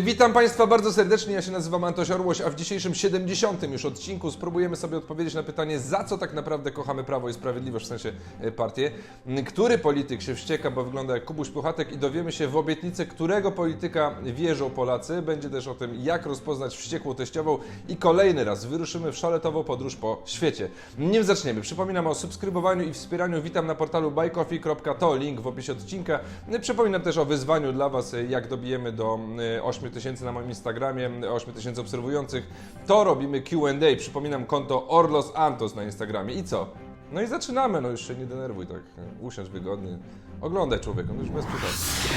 Witam Państwa bardzo serdecznie, ja się nazywam Antoś Orłoś, a w dzisiejszym 70. już odcinku spróbujemy sobie odpowiedzieć na pytanie, za co tak naprawdę kochamy Prawo i Sprawiedliwość, w sensie e, partię, M, który polityk się wścieka, bo wygląda jak Kubuś Puchatek i dowiemy się w obietnicę, którego polityka wierzą Polacy, będzie też o tym, jak rozpoznać wściekłą teściową i kolejny raz wyruszymy w szaletową podróż po świecie. Nim zaczniemy, przypominam o subskrybowaniu i wspieraniu, witam na portalu buycoffee.to, link w opisie odcinka. Przypominam też o wyzwaniu dla Was, jak dobijemy do e, 8 tysięcy na moim Instagramie, 8 tysięcy obserwujących, to robimy Q&A. Przypominam konto Orlos Antos na Instagramie. I co? No i zaczynamy, no już się nie denerwuj tak, usiądź wygodnie. Oglądaj człowieku, już bez.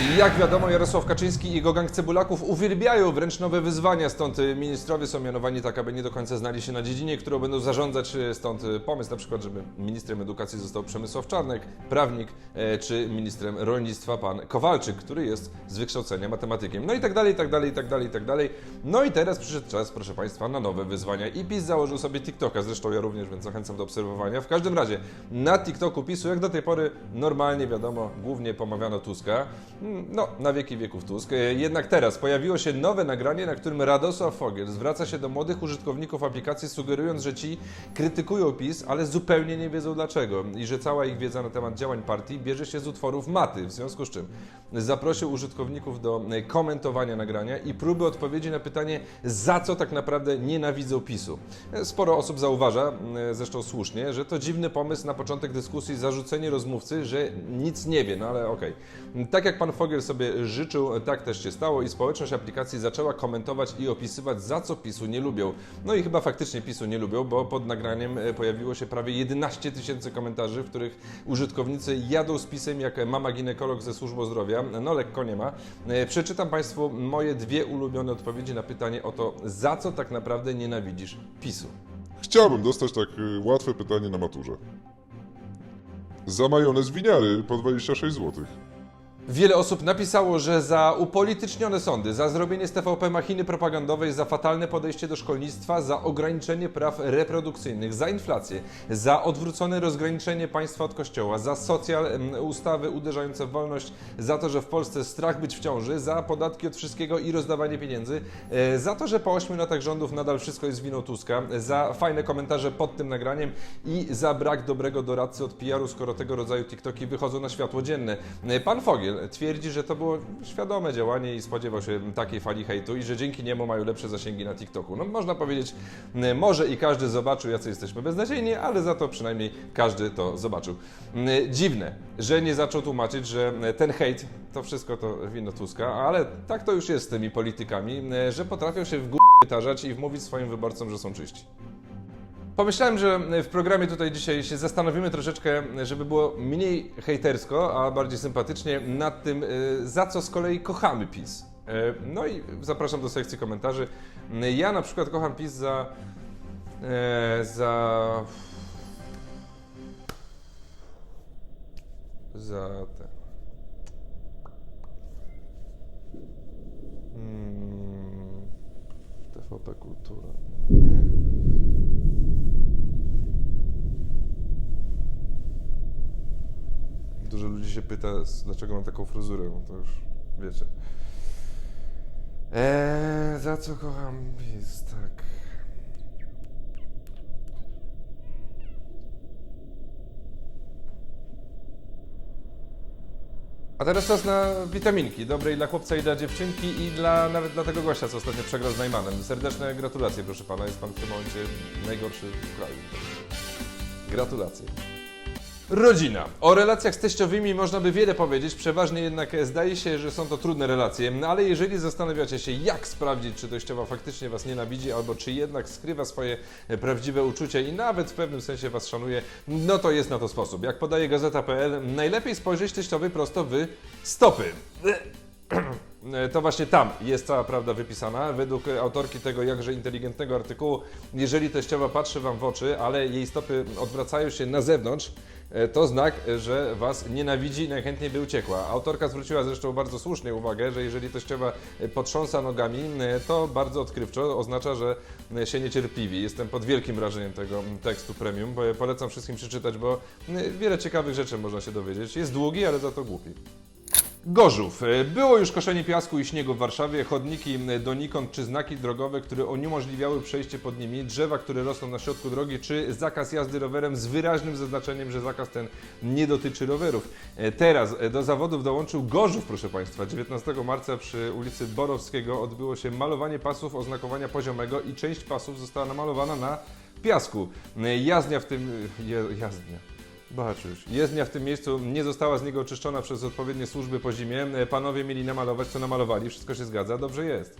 I Jak wiadomo, Jarosław Kaczyński i jego gang cebulaków uwielbiają wręcz nowe wyzwania, stąd ministrowie są mianowani tak, aby nie do końca znali się na dziedzinie, którą będą zarządzać, y, stąd y, pomysł na przykład, żeby ministrem edukacji został Przemysław Czarnek, prawnik, e, czy ministrem rolnictwa pan Kowalczyk, który jest z wykształcenia matematykiem. No i tak dalej, i tak dalej, i tak dalej, i tak dalej. No i teraz przyszedł czas, proszę Państwa, na nowe wyzwania. I PiS założył sobie TikToka, zresztą ja również, więc zachęcam do obserwowania. W każdym razie, na TikToku PiSu, jak do tej pory, normalnie wiadomo, głównie pomawiano Tuska. Mm, No, na wieki wieków Tusk. E, Jednak teraz pojawiło się nowe nagranie, na którym Radosław Fogiel zwraca się do młodych użytkowników aplikacji, sugerując, że ci krytykują PiS, ale zupełnie nie wiedzą dlaczego. I że cała ich wiedza na temat działań partii bierze się z utworów Maty, w związku z czym zaprosił użytkowników do e, komentowania nagrania i próby odpowiedzi na pytanie, za co tak naprawdę nienawidzą PiSu. E, Sporo osób zauważa, zresztą słusznie, że to dziwny pomysł na początek dyskusji zarzucenie rozmówcy, że nic nie wie, no ale okej. Tak jak pan Fogiel sobie życzył, tak też się stało i społeczność aplikacji zaczęła komentować i opisywać, za co PiSu nie lubią. No i chyba faktycznie PiSu nie lubią, bo pod nagraniem e, pojawiło się prawie 11 tysięcy komentarzy, w których użytkownicy jadą z pisem jak mama ginekolog ze służbą zdrowia. No lekko nie ma. E, Przeczytam Państwu moje dwie ulubione odpowiedzi na pytanie o to, za co tak naprawdę nienawidzisz PiSu. Chciałbym dostać tak y, łatwe pytanie na maturze. Za majonez winiary po 26 zł. Wiele osób napisało, że za upolitycznione sądy, za zrobienie z TVP machiny propagandowej, za fatalne podejście do szkolnictwa, za ograniczenie praw reprodukcyjnych, za inflację, za odwrócone rozgraniczenie państwa od kościoła, za socjal, ustawy uderzające w wolność, za to, że w Polsce strach być w ciąży, za podatki od wszystkiego i rozdawanie pieniędzy, e, za to, że po 8 latach rządów nadal wszystko jest winą Tuska, za fajne komentarze pod tym nagraniem i za brak dobrego doradcy od PR-u, skoro tego rodzaju TikToki wychodzą na światło dzienne. E, Pan Fogiel twierdzi, że to było świadome działanie i spodziewał się takiej fali hejtu i że dzięki niemu mają lepsze zasięgi na TikToku. No można powiedzieć, może i każdy zobaczył, jacy jesteśmy beznadziejni, ale za to przynajmniej każdy to zobaczył. Dziwne, że nie zaczął tłumaczyć, że ten hejt to wszystko to wino Tuska, ale tak to już jest z tymi politykami, że potrafią się w górę wytarzać i wmówić swoim wyborcom, że są czyści. Pomyślałem, że w programie tutaj dzisiaj się zastanowimy troszeczkę, żeby było mniej hejtersko, a bardziej sympatycznie nad tym, y, za co z kolei kochamy PiS. Y, No i zapraszam do sekcji komentarzy. Ja na przykład kocham PiS za. e, za. za te. Hmm, TVP Kultura. Dużo ludzi się pyta, dlaczego mam taką fryzurę, no to już wiecie. Eee, za co kocham PiS, tak. A teraz czas na witaminki, dobrej dla chłopca i dla dziewczynki i dla nawet dla tego gościa, co ostatnio przegrał z Najmanem. Serdeczne gratulacje, proszę pana, jest pan w tym momencie najgorszy w kraju. Gratulacje. Rodzina. O relacjach z teściowymi można by wiele powiedzieć, przeważnie jednak zdaje się, że są to trudne relacje, no ale jeżeli zastanawiacie się, jak sprawdzić, czy teściowa faktycznie Was nienawidzi, albo czy jednak skrywa swoje prawdziwe uczucia i nawet w pewnym sensie Was szanuje, no to jest na to sposób. Jak podaje Gazeta.pl, najlepiej spojrzeć teściowej prosto w stopy. E, To właśnie tam jest cała prawda wypisana. Według autorki tego jakże inteligentnego artykułu, jeżeli teściowa patrzy Wam w oczy, ale jej stopy odwracają się na zewnątrz, e, to znak, że Was nienawidzi i najchętniej by uciekła. Autorka zwróciła zresztą bardzo słusznie uwagę, że jeżeli teściowa e, potrząsa nogami, to bardzo odkrywczo oznacza, że się niecierpliwi. Jestem pod wielkim wrażeniem tego m, tekstu premium, polecam wszystkim przeczytać, bo wiele ciekawych rzeczy można się dowiedzieć. Jest długi, ale za to głupi. Gorzów. E, Było już koszenie piasku i śniegu w Warszawie, chodniki donikąd czy znaki drogowe, które uniemożliwiały przejście pod nimi, drzewa, które rosną na środku drogi, czy zakaz jazdy rowerem z wyraźnym zaznaczeniem, że zakaz ten nie dotyczy rowerów. E, Teraz e, do zawodów dołączył Gorzów, proszę Państwa. 19 marca przy ulicy Borowskiego odbyło się malowanie pasów oznakowania poziomego i część pasów została namalowana na piasku. Jazdnia w tym... Je, jazdnia. Baczysz. Jezdnia w tym miejscu nie została z niego oczyszczona przez odpowiednie służby po zimie. E, Panowie mieli namalować, co namalowali. Wszystko się zgadza, dobrze jest.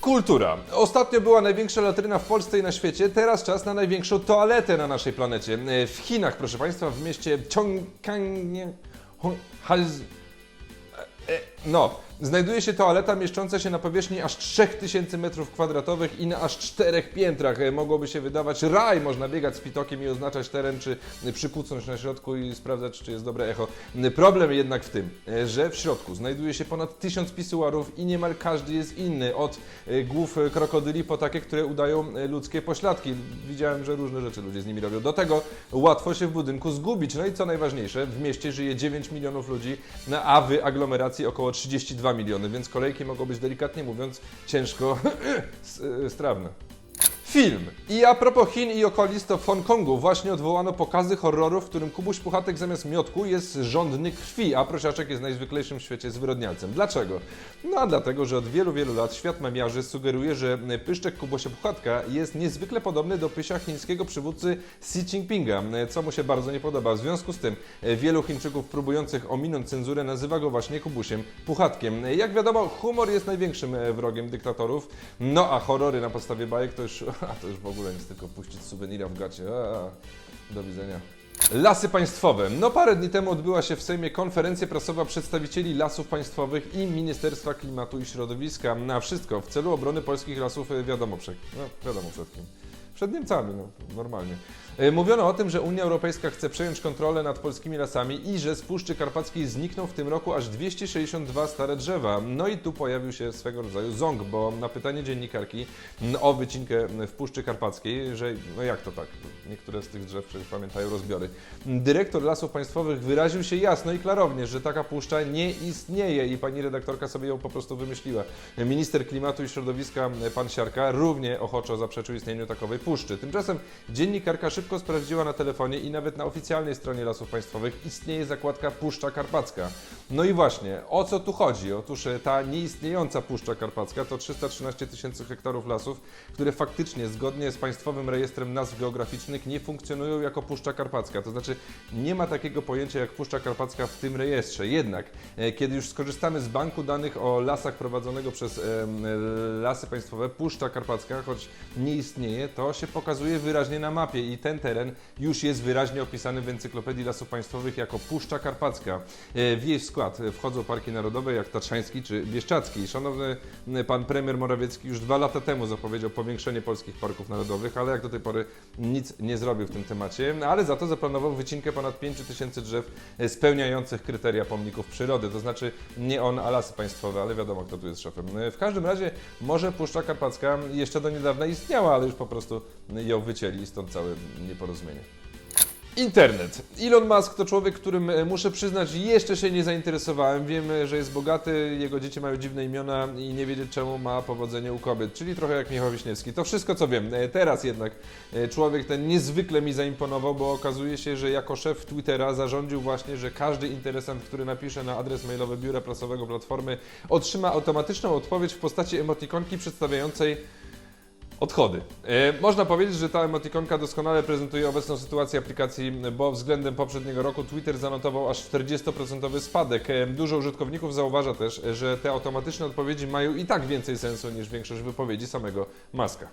Kultura. Ostatnio była największa latryna w Polsce i na świecie, teraz czas na największą toaletę na naszej planecie. E, W Chinach, proszę Państwa, w mieście Chongqing... Hong- Hals- E, No, znajduje się toaleta mieszcząca się na powierzchni aż 3000 m2 i na aż czterech piętrach. E, Mogłoby się wydawać raj, można biegać z pitokiem i oznaczać teren, czy przykucnąć na środku i sprawdzać, czy jest dobre echo. Problem jednak w tym, e, że w środku znajduje się ponad 1000 pisuarów i niemal każdy jest inny, od e, głów krokodyli po takie, które udają ludzkie pośladki. Widziałem, że różne rzeczy ludzie z nimi robią. Do tego łatwo się w budynku zgubić. No i co najważniejsze, w mieście żyje 9 milionów ludzi, a w aglomeracji około 32 miliony, więc kolejki mogą być delikatnie mówiąc ciężko strawne. Film. I a propos Chin i okolic, to w Hongkongu właśnie odwołano pokazy horroru, w którym Kubuś Puchatek zamiast miotku jest żądny krwi, a prosiaczek jest najzwyklejszym w świecie zwyrodnialcem. Dlaczego? No a dlatego, że od wielu, wielu lat świat memiarzy sugeruje, że pyszczek Kubusia Puchatka jest niezwykle podobny do pysia chińskiego przywódcy Xi Jinpinga, co mu się bardzo nie podoba. W związku z tym wielu Chińczyków próbujących ominąć cenzurę nazywa go właśnie Kubusiem Puchatkiem. Jak wiadomo, humor jest największym wrogiem dyktatorów, no a horrory na podstawie bajek to już, a to już w ogóle nic, tylko puścić suwenira w gacie. A, do widzenia. Lasy państwowe. No parę dni temu odbyła się w Sejmie konferencja prasowa przedstawicieli lasów państwowych i Ministerstwa Klimatu i Środowiska. Na wszystko w celu obrony polskich lasów wiadomo przed, no, wiadomo przed kim. Przed Niemcami, no normalnie. E, Mówiono o tym, że Unia Europejska chce przejąć kontrolę nad polskimi lasami i że z Puszczy Karpackiej znikną w tym roku aż 262 stare drzewa. No i tu pojawił się swego rodzaju ząg, bo na pytanie dziennikarki o wycinkę w Puszczy Karpackiej, że no jak to tak, niektóre z tych drzew przecież pamiętają rozbiory. Dyrektor Lasów Państwowych wyraził się jasno i klarownie, że taka puszcza nie istnieje i pani redaktorka sobie ją po prostu wymyśliła. Minister Klimatu i Środowiska pan Siarka równie ochoczo zaprzeczył istnieniu takowej puszczy. Tymczasem dziennikarka szybko sprawdziła na telefonie i nawet na oficjalnej stronie Lasów Państwowych istnieje zakładka Puszcza Karpacka. No i właśnie, o co tu chodzi? Otóż e, ta nieistniejąca Puszcza Karpacka to 313 tysięcy hektarów lasów, które faktycznie zgodnie z Państwowym Rejestrem Nazw Geograficznych nie funkcjonują jako Puszcza Karpacka. To znaczy nie ma takiego pojęcia jak Puszcza Karpacka w tym rejestrze. Jednak, e, kiedy już skorzystamy z banku danych o lasach prowadzonego przez e, Lasy Państwowe, Puszcza Karpacka, choć nie istnieje, to się pokazuje wyraźnie na mapie i ten teren już jest wyraźnie opisany w Encyklopedii Lasów Państwowych jako Puszcza Karpacka. E, W jej skład wchodzą parki narodowe jak Tatrzański czy Bieszczacki. Szanowny pan premier Morawiecki już dwa lata temu zapowiedział powiększenie polskich parków narodowych, ale jak do tej pory nic nie zrobił w tym temacie, ale za to zaplanował wycinkę ponad 5 tysięcy drzew e, spełniających kryteria pomników przyrody. To znaczy nie on, a lasy państwowe, ale wiadomo kto tu jest szefem. E, W każdym razie może Puszcza Karpacka jeszcze do niedawna istniała, ale już po prostu ją wycięli i stąd całe nieporozumienie. Internet. Elon Musk to człowiek, którym e, muszę przyznać, jeszcze się nie zainteresowałem. Wiem, e, że jest bogaty, jego dzieci mają dziwne imiona i nie wiedzieć czemu ma powodzenie u kobiet, czyli trochę jak Michał Wiśniewski. To wszystko co wiem. E, Teraz jednak człowiek ten niezwykle mi zaimponował, bo okazuje się, że jako szef Twittera zarządził właśnie, że każdy interesant, który napisze na adres mailowy biura prasowego Platformy, otrzyma automatyczną odpowiedź w postaci emotikonki przedstawiającej Odchody. E, można powiedzieć, że ta emotikonka doskonale prezentuje obecną sytuację aplikacji, bo względem poprzedniego roku Twitter zanotował aż 40% spadek. E, dużo użytkowników zauważa też, że te automatyczne odpowiedzi mają i tak więcej sensu niż większość wypowiedzi samego Maska.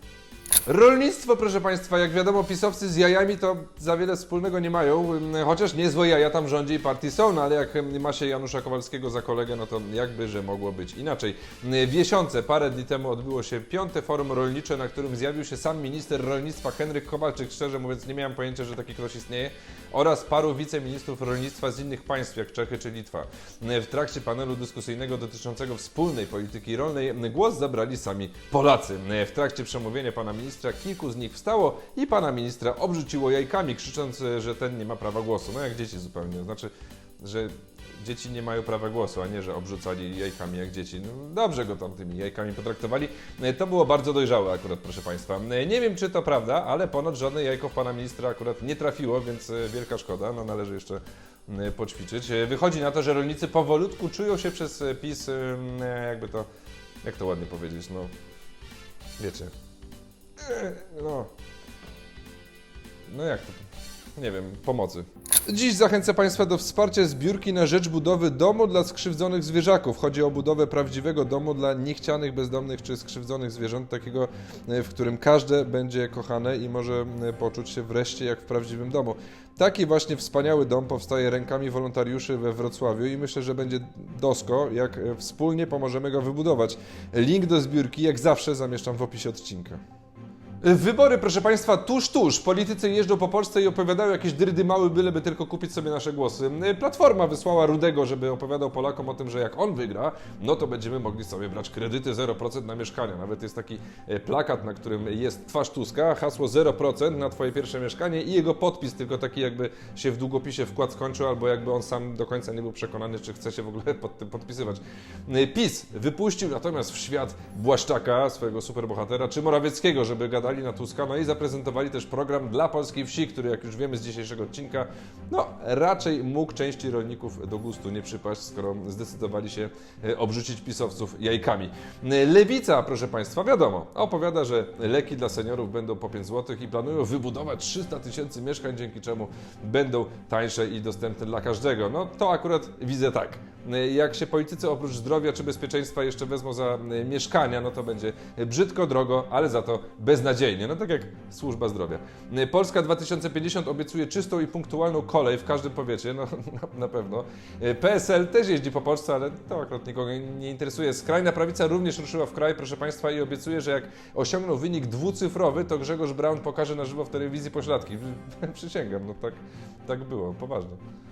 Rolnictwo, proszę Państwa, jak wiadomo, pisowcy z jajami to za wiele wspólnego nie mają, chociaż niezłe jaja tam rządzi i partii są, no ale jak ma się Janusza Kowalskiego za kolegę, no to jakby, że mogło być inaczej. W parę dni temu odbyło się piąte forum rolnicze, na którym zjawił się sam minister rolnictwa Henryk Kowalczyk, szczerze mówiąc nie miałem pojęcia, że taki ktoś istnieje, oraz paru wiceministrów rolnictwa z innych państw, jak Czechy czy Litwa. W trakcie panelu dyskusyjnego dotyczącego wspólnej polityki rolnej głos zabrali sami Polacy. W trakcie przemówienia pana ministra kilku z nich wstało i pana ministra obrzuciło jajkami, krzycząc, że ten nie ma prawa głosu. No jak dzieci zupełnie. Znaczy, że dzieci nie mają prawa głosu, a nie, że obrzucali jajkami jak dzieci. No, dobrze go tam tymi jajkami potraktowali. E, To było bardzo dojrzałe akurat, proszę Państwa. E, Nie wiem, czy to prawda, ale ponoć żadne jajko w Pana Ministra akurat nie trafiło, więc e, wielka szkoda. No, należy jeszcze poćwiczyć. Wychodzi na to, że rolnicy powolutku czują się przez PiS, jakby to, jak to ładnie powiedzieć, no, wiecie, no, no jak to? Nie wiem, pomocy. Dziś zachęcę Państwa do wsparcia zbiórki na rzecz budowy domu dla skrzywdzonych zwierzaków. Chodzi o budowę prawdziwego domu dla niechcianych, bezdomnych czy skrzywdzonych zwierząt, takiego, e, w którym każde będzie kochane i może e, poczuć się wreszcie jak w prawdziwym domu. Taki właśnie wspaniały dom powstaje rękami wolontariuszy we Wrocławiu i myślę, że będzie dosko, jak e, wspólnie pomożemy go wybudować. Link do zbiórki, jak zawsze, zamieszczam w opisie odcinka. Wybory, proszę Państwa, tuż, tuż. Politycy jeżdżą po Polsce i opowiadają jakieś dyrdy mały, byleby tylko kupić sobie nasze głosy. Platforma wysłała Rudego, żeby opowiadał Polakom o tym, że jak on wygra, no to będziemy mogli sobie brać kredyty 0% na mieszkania. Nawet jest taki e, plakat, na którym jest twarz Tuska, hasło 0% na Twoje pierwsze mieszkanie i jego podpis, tylko taki jakby się w długopisie wkład skończył, albo jakby on sam do końca nie był przekonany, czy chce się w ogóle pod tym podpisywać. E, PiS wypuścił natomiast w świat Błaszczaka, swojego superbohatera, czy Morawieckiego, żeby gadali na Tuska, no i zaprezentowali też program dla polskiej wsi, który jak już wiemy z dzisiejszego odcinka, no raczej mógł części rolników do gustu nie przypaść, skoro zdecydowali się e, obrzucić pisowców jajkami. E, Lewica, proszę Państwa, wiadomo, opowiada, że leki dla seniorów będą po 5 zł i planują wybudować 300 tysięcy mieszkań, dzięki czemu będą tańsze i dostępne dla każdego. No to akurat widzę tak. E, Jak się politycy oprócz zdrowia czy bezpieczeństwa jeszcze wezmą za e, mieszkania, no to będzie brzydko, drogo, ale za to beznadziejnie. No tak jak służba zdrowia. E, Polska 2050 obiecuje czystą i punktualną kolej w każdym powiecie, no na, pewno. PSL też jeździ po Polsce, ale to akurat nikogo nie interesuje. Skrajna prawica również ruszyła w kraj, proszę Państwa, i obiecuje, że jak osiągną wynik dwucyfrowy, to Grzegorz Braun pokaże na żywo w telewizji pośladki. Przysięgam, no tak, tak było, poważnie.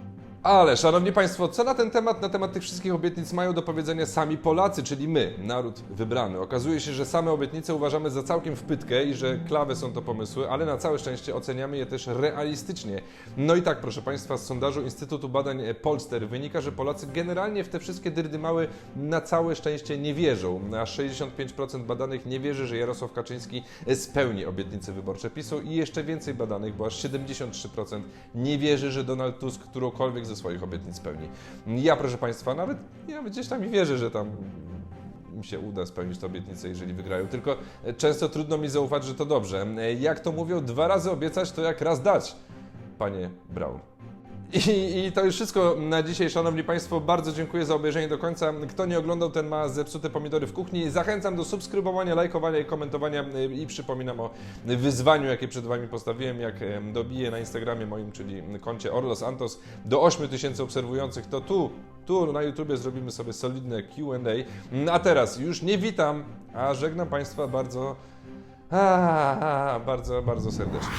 Ale, szanowni państwo, co na ten temat, na temat tych wszystkich obietnic mają do powiedzenia sami Polacy, czyli my, naród wybrany? Okazuje się, że same obietnice uważamy za całkiem wpytkę i że klawe są to pomysły, ale na całe szczęście oceniamy je też realistycznie. No i tak, proszę państwa, z sondażu Instytutu Badań Polster wynika, że Polacy generalnie w te wszystkie dyrdymały na całe szczęście nie wierzą. Aż 65% badanych nie wierzy, że Jarosław Kaczyński spełni obietnice wyborcze PiSu i jeszcze więcej badanych, bo aż 73% nie wierzy, że Donald Tusk którąkolwiek ze swoich obietnic spełni. Ja, proszę Państwa, nawet, ja gdzieś tam i wierzę, że tam im się uda spełnić te obietnice, jeżeli wygrają. Tylko często trudno mi zaufać, że to dobrze. Jak to mówią, dwa razy obiecać, to jak raz dać, panie Brown. I, I to już wszystko na dzisiaj, Szanowni Państwo. Bardzo dziękuję za obejrzenie do końca. Kto nie oglądał, ten ma zepsute pomidory w kuchni. Zachęcam do subskrybowania, lajkowania i komentowania. y, I przypominam o wyzwaniu, jakie przed Wami postawiłem. Jak dobiję na Instagramie moim, czyli koncie Orlos Antos, do 8 tysięcy obserwujących, to tu, tu na YouTubie zrobimy sobie solidne QA. A teraz już nie witam, a żegnam Państwa bardzo, a, bardzo, bardzo serdecznie.